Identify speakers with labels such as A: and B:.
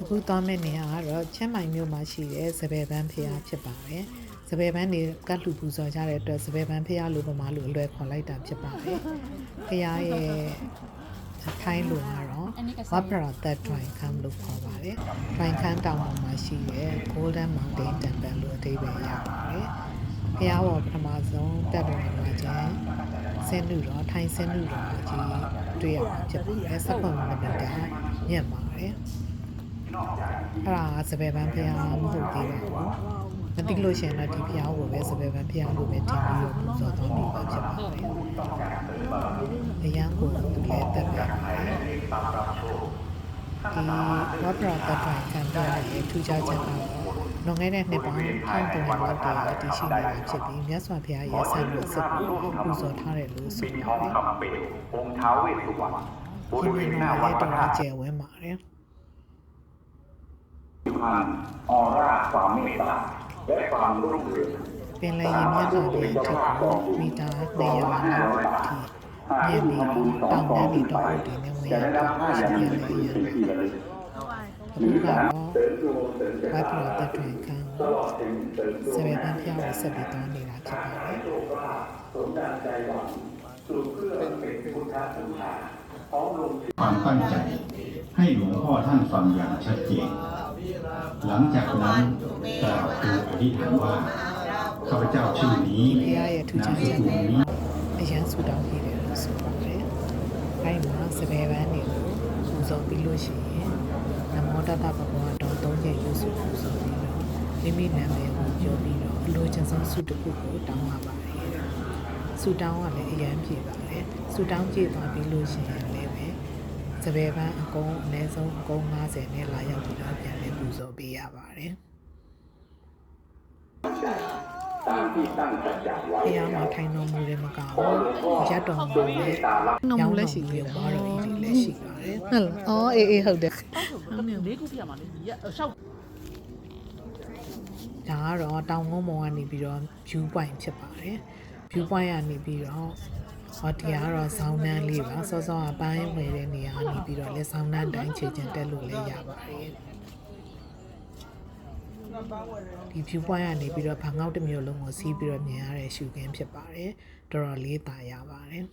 A: အခုသွားမယ့်နေရာကတော့ချင်းမိုင်မြို့မှာရှိတဲ့စပယ်ပန်းဖျားဖြစ်ပါတယ်။စပယ်ပန်းတွေကတ်လူပူဇော်ကြတဲ့အတွက်စပယ်ပန်းဖျားလို့ပမာလို့အလွယ်ခေါ်လိုက်တာဖြစ်ပါတယ်။ဖျားရဲ့ထိုင်းလူကတော့ဝပရာသက်ဒရိုင်ခမ်လို့ခေါ်ပါတယ်။ဒရိုင်ခမ်တောင်ပေါ်မှာရှိတဲ့ Golden Mountain Temple လို့အဓိပ္ပာယ်ရပါတယ်။ဖျားပေါ်ပထမဆုံးတက်တော်မှာချင်းဆင်းလူတော်ထိုင်းဆင်းလူတော်ကြီးတွေ့ရမှာဖြစ်ပါတယ်။စက်ကွန်မီတာမြင့်ပါတယ်။ အဲ့ဒါစပယ်ပန်းဖျားမဟုတ်သေးပါဘူးမသိလို့ရှင်တော့ဒီဖျားကိုပဲစပယ်ပန်းဖျားလို့ပဲတင်ပြီးတော့ပူဇော်သွားပြီးပါဖြစ်ပါတယ်အရန်ကိုလည်းတက်ပါဒီဝတ်ပရာတတ်တိုင်းကံပြရဲ့ထူးခြားချက်ကတော့လွန်ခဲ့တဲ့နှစ်ပေါင်း1300လောက်တည်းအတည်ရှိနေတာဖြစ်ပြီးမြတ်စွာဘုရားရဲ့ဆံလို့စစ်ကိုပူဇော်ထားတယ်လို့ဆိုပါတယ်။
B: ဘုံ
A: ထား
B: ဝေစုပါ
A: ဘု
B: ရားရဲ့
A: တော်ကျယ်ဝဲပါတယ်။า
B: นออร่าความเมตตาและความรุ่งเรือง
A: เป็นระยะยะของเดือนถึงมีตาในยามน้าที่เยมีตั้งแด้มีดอกดีในเวียนตังเสียเลยหรือเราวัดโปรดตะเกียงกลาง
B: เสวนาเที่ยวสบิตอน
A: ในราชบาน
C: ความตั้งใจให้หลวงพ่อท่านฟังอย่างชัดเจน หลังจากนั้นกล่าวคืออธิษฐานว่าข้าพเจ้าชื่อนี้
A: ဖျားရဲ့ထူးခြားချက်ကိုအရန်ဆူတောင်းပြီးတယ်လို့ဆိုပါတယ်။အဲဒီမှာစပယ်ပန်းတွေကိုပူဇော်ပြီးလို့ရှိရင်နမောတတပဘောတော်သုံးချက်ရွတ်စုပူဇော်ပြီးတော့မိမိနာမည်ကိုပြောပြီးတော့အလိုချင်ဆုံးဆုတစ်ခုကိုတောင်းပါပါတယ်တဲ့။ဆုတောင်းကလည်းအရန်ပြည့်ပါတယ်။ဆုတောင်းပြည့်သွားပြီးလို့ရှိရင်လည်းပဲစပယ်ပန်းအကုန်အနည်းဆုံးအကုန်90နဲ့လာရောက်ပြီးတော့ပြန်လည်ပူဇော်ပေး ရပါတယ်။
B: တ
A: ရားမှာထိုင်တော်မူတယ်မကဘူး။ရတ်တော်မူတယ်။ရောင်း
D: လ
A: က်
D: ရှိ
A: ပြီး
D: ဘာ
A: တော်ကြီးတွေလည်းရှိပါတယ်။
D: ဟုတ်လား။အော်အေးအေးဟုတ်တယ်။ဟုတ်တယ်
E: လေးခုပြရမှာလေ။ရှောက်
A: ဒါကတော့တောင်ကုန်းပေါ်ကနေပြီးတော့ view point ဖြစ်ပါတယ် view point ကနေပြီးတော့ဟောဒီကတော့ဆောင်းနှန်းလေးပါစောစောအပိုင်းဝင်တဲ့နေရာကနေပြီးတော့လက်ဆောင်းနှန်းတိုင်းခြေချင်းတက်လို့လည်းရပါတယ် ဒီ view point ကနေပြီးတော့ဘာငေါက်တစ်မျိုးလုံးကိုစီးပြီးတော့မြင်ရတဲ့ရှုခင်းဖြစ်ပါတယ်တော်တော်လေးတာရပါတယ်